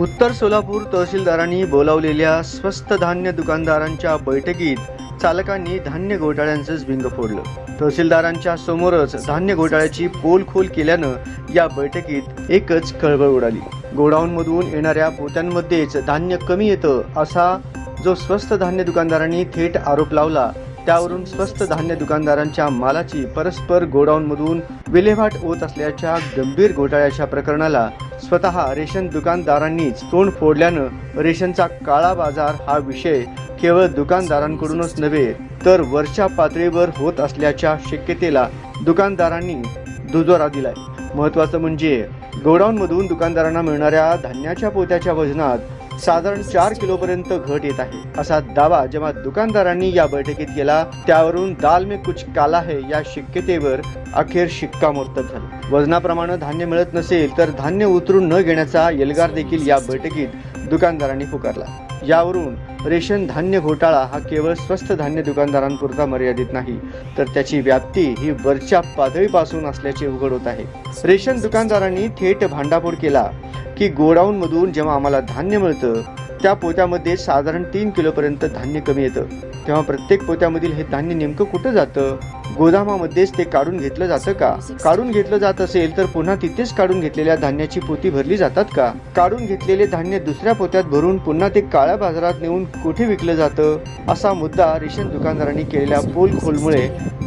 उत्तर सोलापूर तहसीलदारांनी बोलावलेल्या स्वस्त धान्य दुकानदारांच्या बैठकीत चालकांनी धान्य घोटाळ्यांचंच भिंग फोडलं. तहसीलदारांच्या समोरच धान्य घोटाळ्याची पोलखोल केल्यानं या बैठकीत एकच खळबळ उडाली. गोडाऊनमधून येणाऱ्या पोत्यांमध्येच धान्य कमी येतं असा जो स्वस्त धान्य दुकानदारांनी थेट आरोप लावला त्यावरून स्वस्त धान्य दुकानदारांच्या मालाची परस्पर गोडाऊनमधून विल्हेवाट होत असल्याच्या गंभीर घोटाळ्याच्या प्रकरणाला स्वतः रेशन दुकानदारांनीच तोंड फोडल्यानं रेशनचा काळा बाजार हा विषय केवळ दुकानदारांकडूनच नव्हे तर वरच्या पातळीवर होत असल्याच्या शक्यतेला दुकानदारांनी दुजोरा दिलाय. महत्वाचं म्हणजे गोडाऊनमधून दुकानदारांना मिळणाऱ्या धान्याच्या पोत्याच्या वजनात साधारण चार किलोपर्यंत घट येत आहे. असा दावा जेव्हा दुकानदारांनी या बैठकीत केला त्यावरून दाल में कुछ काला है या शक्यतेवर अखेर शिक्कामोर्तब झालं. वजनाप्रमाणे धान्य मिळत नसेल तर धान्य उतरून न घेण्याचा एल्गार देखील या बैठकीत दुकानदारांनी पुकारला. यावरून रेशन धान्य घोटाळा हा केवळ स्वस्त धान्य दुकानदारांपुरता मर्यादित नाही तर त्याची व्याप्ती ही वरच्या पातळीपासून असल्याचे उघड होत आहे. रेशन दुकानदारांनी थेट भांडाफोड केला की गोडाऊनमधून जेव्हा आम्हाला धान्य मिळतं त्या पोत्यामध्ये साधारण तीन किलोपर्यंत धान्य कमी येतं. तेव्हा प्रत्येक पोत्यामधील हे धान्य नेमकं कुठं जातं? गोदामामध्येच ते काढून घेतलं जातं का? काढून घेतलं जात असेल तर पुन्हा तिथेच काढून घेतलेल्या धान्याची पोती भरली जातात का? काढून घेतलेले धान्य दुसऱ्या पोत्यात भरून पुन्हा ते काळ्या बाजारात नेऊन कुठे विकलं जातं? असा मुद्दा रेशन दुकानदारांनी केलेल्या पोल खोलमुळे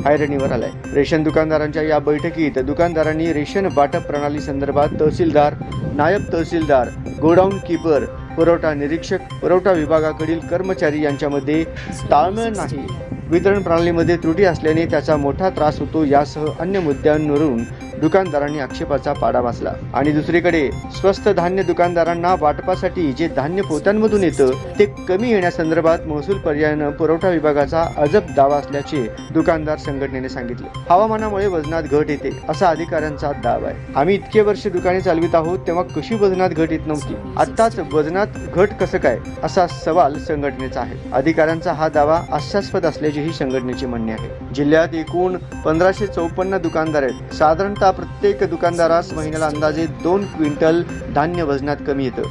हैराणीवर आलाय. रेशन दुकानदारांच्या या बैठकीत दुकानदारांनी रेशन वाटप प्रणाली संदर्भात तहसीलदार नायब तहसीलदार गोडाऊन कीपर पुरवठा निरीक्षक पुरवठा विभागाकडील कर्मचारी यांच्यामध्ये ताळमेळ नाही. वितरण प्रणालीमध्ये त्रुटी असल्याने त्याचा मोठा त्रास होतो यासह अन्य मुद्द्यांवरून दुकानदारांनी आक्षेपाचा पाडा वाचला. आणि दुसरीकडे स्वस्त धान्य दुकानदारांना वाटपासाठी जे धान्य पोत्यांमधून येतं ते कमी येण्यासंदर्भात महसूल पर्यायानं पुरवठा विभागाचा अजब दावा असल्याचे दुकानदार संघटनेने सांगितले. हवामानामुळे वजनात घट येते असा अधिकाऱ्यांचा दावा आहे. आम्ही इतके वर्ष दुकाने चालवित आहोत तेव्हा कशी वजनात घट येत नव्हती? आत्ताच वजनात घट कसं काय? असा सवाल संघटनेचा आहे. अधिकाऱ्यांचा हा दावा हास्यास्पद असल्याचेही संघटनेचे म्हणणे आहे. जिल्ह्यात एकूण पंधराशे चौपन्न दुकानदार आहेत. साधारणतः प्रत्येक दुकानदारास महिन्याला अंदाजे दोन क्विंटल धान्य वजनात कमी येतं.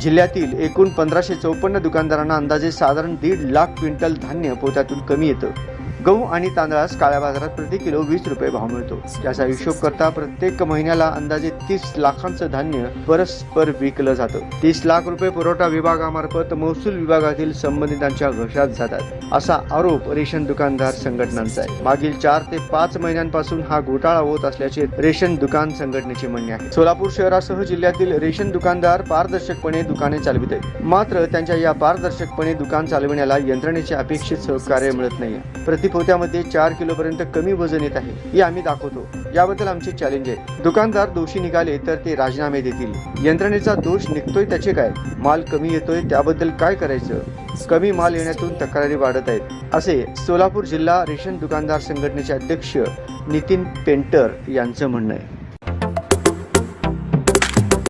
जिल्ह्यातील एकूण पंधराशे चौपन्न दुकानदारांना अंदाजे साधारण दीड लाख क्विंटल धान्य पोत्यातून कमी येतं. गहू आणि तांदळास काळ्या बाजारात प्रति किलो वीस रुपये भाव मिळतो. याचा हिशोब करता प्रत्येक महिन्याला अंदाजे तीस लाखांचं धान्य परस्पर विकलं जातं. तीस लाख रुपये पुरवठा विभागामार्फत महसूल विभागातील संबंधितांच्या घशात जातात. असा आरोप रेशन दुकानदार संघटनांचा आहे. मागील चार ते पाच महिन्यांपासून हा घोटाळा होत असल्याचे रेशन दुकान संघटनेचे म्हणणे आहे. सोलापूर शहरासह जिल्ह्यातील रेशन दुकानदार पारदर्शकपणे दुकाने चालवित आहेत. मात्र त्यांच्या या पारदर्शकपणे दुकान चालविण्याला यंत्रणेचे अपेक्षित सहकार्य मिळत नाही प्रति पोत्यामध्ये चार किलोपर्यंत कमी वजन येत आहे हे आम्ही दाखवतो. याबद्दल आमचे चॅलेंज आहे दुकानदार दोषी निघाले तर ते राजीनामे देतील. यंत्रणेचा दोष निघतोय त्याचे काय? माल कमी येतोय त्याबद्दल काय करायचं? कमी माल येण्यातून तक्रारी वाढत आहेत. असे सोलापूर जिल्हा रेशन दुकानदार संघटनेचे अध्यक्ष नितीन पेंटर यांचं म्हणणं आहे.